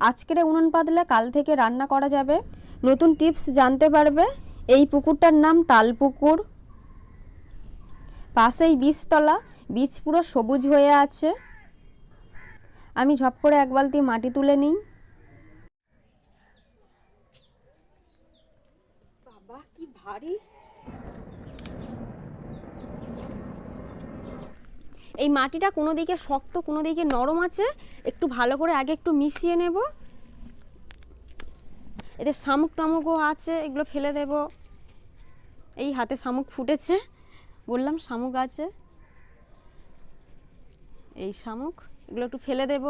আজকের উনুন পাতলে কাল থেকে রান্না করা যাবে। নতুন টিপস জানতে পারবে। এই পুকুরটার নাম তাল পুকুর পাশেই বীজতলা। বীজ পুরো সবুজ হয়ে আছে। আমি ঝপ করে এক বালতি মাটি তুলে নিই। বাবা, কি ভারী। এই মাটিটা কোনো দিকে শক্ত, কোনো দিকে নরম আছে, একটু ভালো করে আগে একটু মিশিয়ে নেব। এদের শামুক টামুকও আছে, এগুলো ফেলে দেব। এই হাতে শামুক ফুটেছে, বললাম শামুক আছে। এই শামুক, এগুলো একটু ফেলে দেব।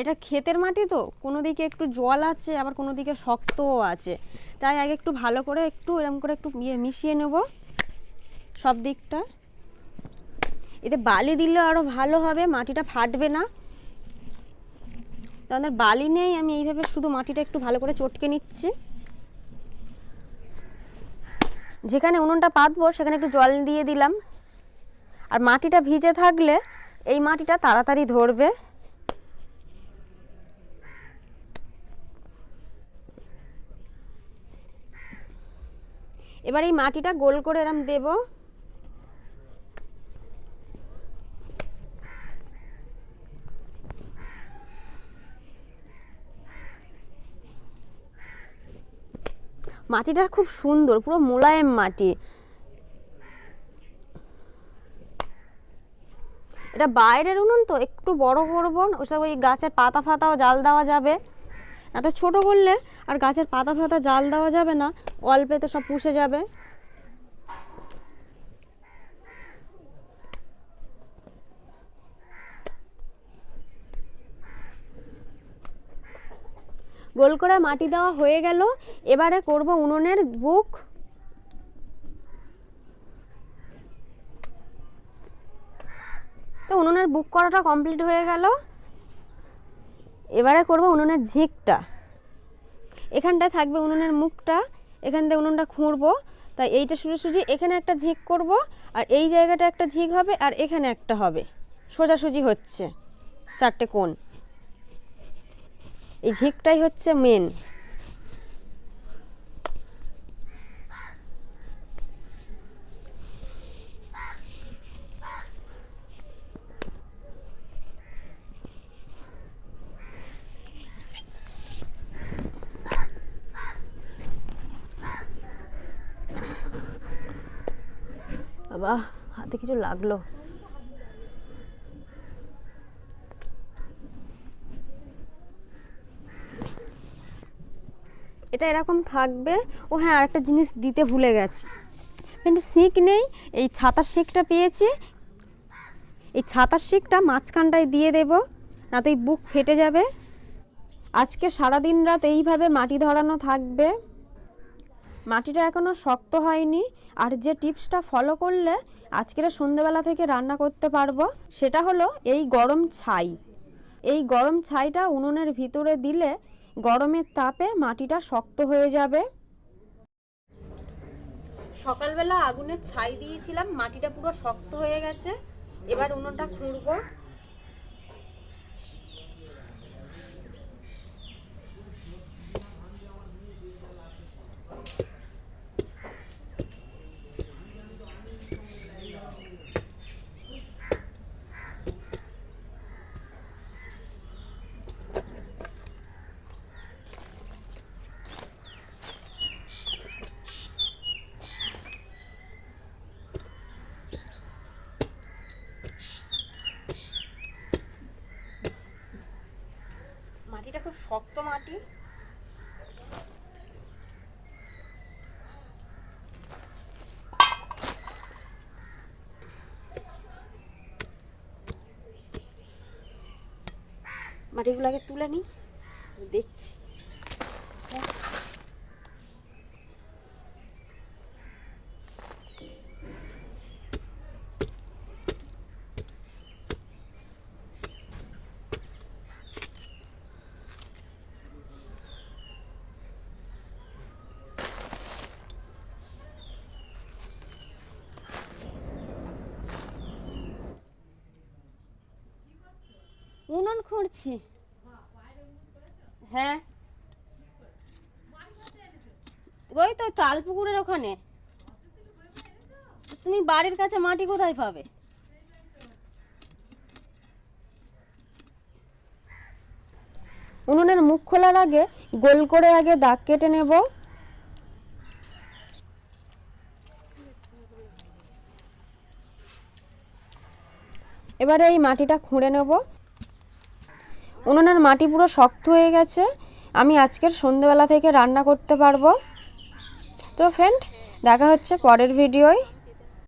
এটা ক্ষেতের মাটি তো, কোনো দিকে একটু জল আছে, আবার কোনো দিকে শক্তও আছে। তাই আগে একটু ভালো করে একটু এরকম করে একটু ইয়ে মিশিয়ে নেব। সব দিকটা। এতে বালি দিলে আরও ভালো হবে, মাটিটা ফাটবে না। আমাদের বালি নেই, আমি এইভাবে শুধু মাটিটা একটু ভালো করে চটকে নিচ্ছি। যেখানে উনুনটা পাতবো, সেখানে একটু জল দিয়ে দিলাম। আর মাটিটা ভিজে থাকলে এই মাটিটা তাড়াতাড়ি ধরবে। এবার এই মাটিটা গোল করে এরম দেবো। মাটিটা খুব সুন্দর, পুরো মোলায়েম মাটি। এটা বাইরের উনুন তো, একটু বড় করব, ওসব ওই গাছের পাতা ফাতাও জাল দেওয়া যাবে। এত ছোট করলে আর গাছের পাতা ফাতা জাল দেওয়া যাবে না, অল্পেতে সব পুষে যাবে। গোল করে মাটি দেওয়া হয়ে গেল। এবারে করব উনুনের বুক। তো উনুনের বুক করাটা কমপ্লিট হয়ে গেল। এবারে করব উনুনের ঝিকটা। এখানটায় থাকবে উনুনের মুখটা। এখান থেকে উনুনটা খুঁড়বো। তাই এইটা সোজাসুজি এখানে একটা ঝিক করব, আর এই জায়গাটা একটা ঝিক হবে, আর এখানে একটা হবে। সোজাসুজি হচ্ছে চারটে কোণ। এই ঝিকটাই হচ্ছে মেন বাবা হাতে কিছু লাগল। এটা এরকম থাকবে। ও হ্যাঁ আরেকটা জিনিস দিতে ভুলে গেছি। কিন্তু শিক নেই, এই ছাতার শিকটা পেয়েছি। এই ছাতার শিকটা মাঝখানটায় দিয়ে দেব না তো এই বুক ফেটে যাবে। আজকে সারা দিন রাত এইভাবে মাটি ধরানো থাকবে। মাটিটা এখনও শক্ত হয়নি। আর যে টিপসটা ফলো করলে আজকের সন্ধেবেলা থেকে রান্না করতে পারব, সেটা হলো এই গরম ছাই। এই গরম ছাইটা উনুনের ভিতরে দিলে গরমের তাপে মাটিটা শক্ত হয়ে যাবে। সকালবেলা আগুনের ছাই দিয়েছিলাম, মাটিটা পুরো শক্ত হয়ে গেছে। এবার উনুনটা খুঁড়বো। মাটিটা খুব শক্ত মাটি। মাটিগুলো আগে তুলে নিই দেখছি। উনুন খুঁড়ছি। হ্যাঁ। ওই তো তাল পুকুরের ওখানে। তুমি বাড়ির কাছে মাটি কোথায় পাবে? উনুনের মুখ খোলার আগে, গোল করে আগে দাগ কেটে নেব। এবারে এই মাটিটা খুঁড়ে নেব। উনুনের মাটি পুরো শক্ত হয়ে গেছে। আমি আজকের সন্ধেবেলা থেকে রান্না করতে পারব। তো ফ্রেন্ড দেখা হচ্ছে পরের ভিডিওয়